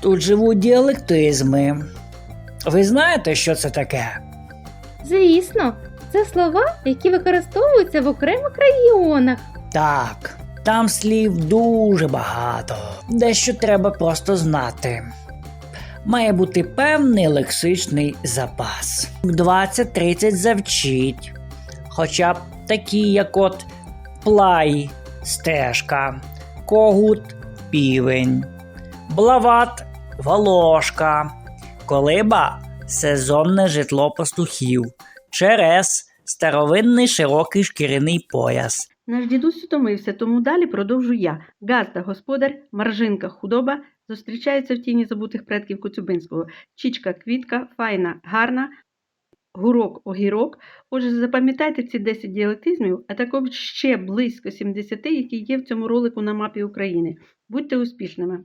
Тут живуть діалектизми. Ви знаєте, що це таке? Звісно, це слова, які використовуються в окремих регіонах. Так, там слів дуже багато. Дещо треба просто знати. Має бути певний лексичний запас. 20-30 завчіть. Хоча б такі, як от плай, стежка, когут, півень, блават, волошка, колиба сезонне житло пастухів, черес старовинний широкий шкіряний пояс. Наш дідусь утомився, тому далі продовжу я. Газда, господар, маржинка, худоба зустрічаються в тіні забутих предків Коцюбинського. Чічка, квітка, файна, гарна, гурок, огірок. Отже, запам'ятайте ці 10 діалектизмів, а також ще близько 70, які є в цьому ролику на мапі України. Будьте успішними!